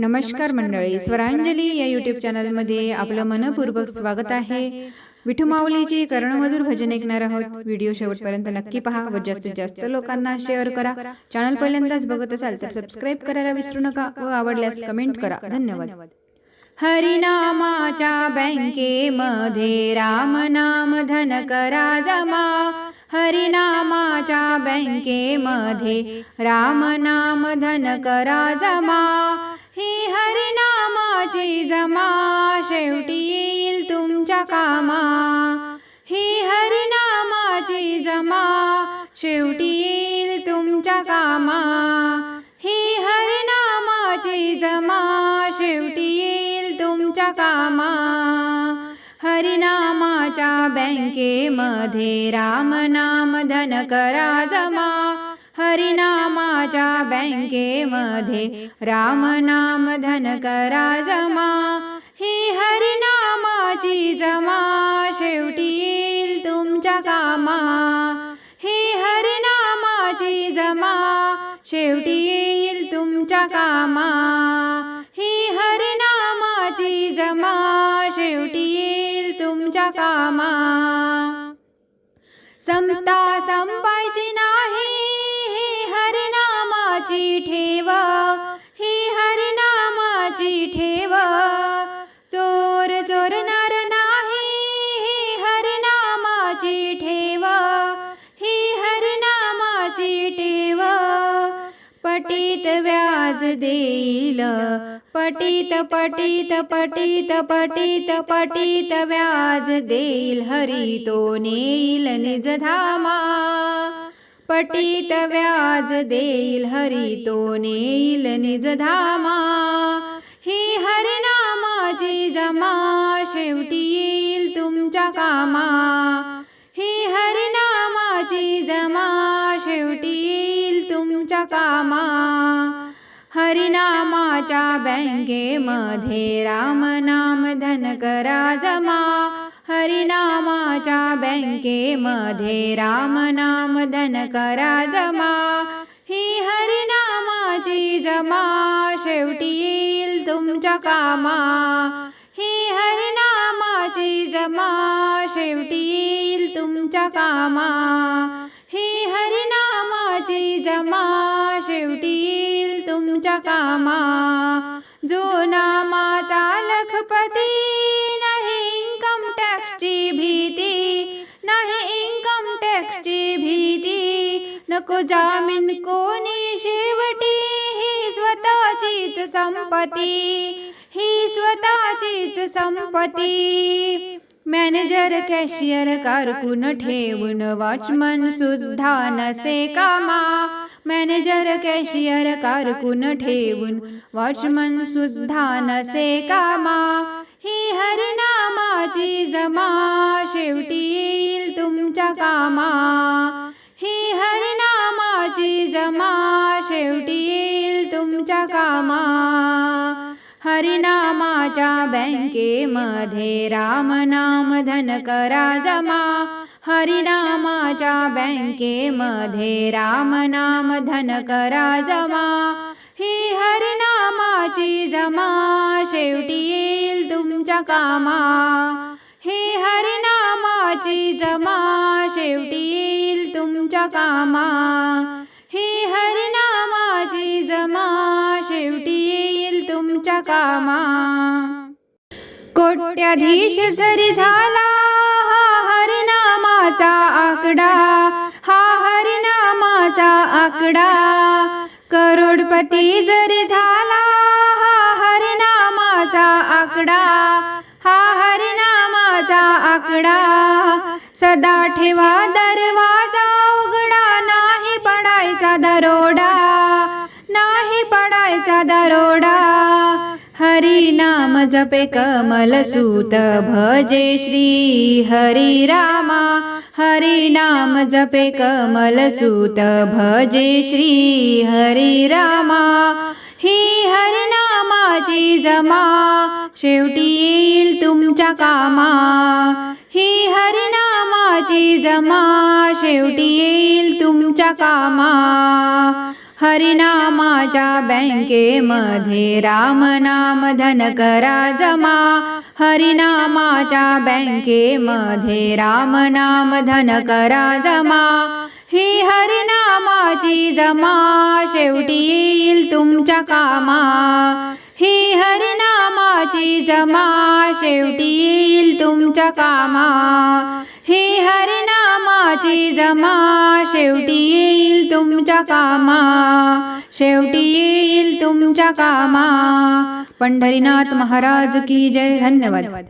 नमस्कार मंडळी स्वरांजली या यूट्यूब चॅनलमध्ये आपलं मनपूर्वक स्वागत आहे. विठू माऊलीची कर्णमधुर भजन ऐकणार आहोत. व्हिडिओ शेवटपर्यंत नक्की पहा. व जास्तीत जास्त लोकांना शेअर करा. चॅनल पहिल्यांदाच बघत असाल तर सबस्क्राईब करायला विसरू नका व आवडल्यास कमेंट करा. धन्यवाद. हरिनामाच्या बँकेमध्ये राम नाम धन करा जमा. हरिनामाच्या बँकेमध्ये राम नाम धन करा जमा. ही हरिनामाची जमा शेवटी येईल तुमच्या कामा. ही हरिनामाची जमा शेवटी येईल तुमच्या कामा. ही हरिनामाची जमा शेवटी येईल तुमच्या कामा. हरिनामाच्या बँकेमध्ये राम नाम धन करा जमा. हरिनामाच्या बँकेमध्ये राम नाम धन करा जमा. ही हरिनामाची जमा. शेवटी येईल तुमच्या कामा. ही हरिनामाची जमा. शेवटी येईल तुमच्या कामा. ही हरिनामाची जमा. शेवटी येईल तुमच्या कामा. समता संपायची नाही. पटीत व्याज देईल. पटीत पटीत पटीत पटीत पटीत व्याज देईल. हरी तो नेईल निज धामा. पटीत व्याज देईल. हरी तो नेईल निज धामा. ही हरिनामाची जमा. शेवटी येईल तुमच्या कामा. कामा हरिनामाच्या बँकेमध्ये राम नाम धन करा जमा हरिनामाच्या बँकेमध्ये राम नाम धन करा जमा ही हरिनामाची जमा शेवटी येईल तुमच्या कामा ही हरिनामाची जमा शेवटी येईल तुमच्या कामा ही हरि जमा शेवटी येईल तुमच्या कामा. जो नामाचा लखपती नाही इन्कम टॅक्सची भीती नाही इन्कम टॅक्सची भीती. नको जामीन कोणी शेवटी ही स्वतःचीच संपत्ती ही स्वतःचीच संपत्ती. मॅनेजर कॅशियर कारकून ठेवून वॉचमन सुद्धा नसे कामा मॅनेजर कॅशियर कारकून ठेवून वॉचमन सुद्धा नसे कामा ही हरनामाची जमा शेवटी येईल तुमच्या कामा ही हरनामाची जमा शेवटी येईल तुमच्या कामा हरिनामाच्या बँकेमध्ये राम नाम धन करा जमा. हरिनामाच्या बँकेमध्ये राम नाम धन करा जमा. ही हरिनामाची जमा. शेवटी येईल तुमच्या कामा. ही हरिनामाची जमा. शेवटी येईल तुमच्या कामा. तुमच्या कामा कोट्याधीश जरी झाला हा हरिनामाचा आकडा हा हरिनामाचा आकडा. करोडपती जरी झाला हा हरिनामाचा आकडा हा हरिनामाचा आकडा. सदा ठेवा दरवाजा उघडा नाही पडायचा दरोडा नाही पडायचा दरोडा. हरी नाम जपे कमल सूत भजे श्री हरी रामा। हरी नाम जपे कमल सूत भजे श्री हरी रामा। ही हरिनामाची जमा शेवटी येईल तुमच्या कामा। ही हरिनामाची जमा शेवटी येईल तुमच्या कामा। हरिनामाच्या बँकेमध्ये रामनाम धन करा जमा हरिनामाच्या बँकेमध्ये रामनाम धन करा जमा ही हरिनामाची जमा शेवटी येईल तुमच्या कामा ही हरिनामाची जमा शेवटी येईल तुमच्या कामा हे हरिनामाची जमा. शेवटी येईल तुमच्या कामा. शेवटी येईल तुमच्या कामा. पंढरीनाथ महाराज की जय. धन्यवाद.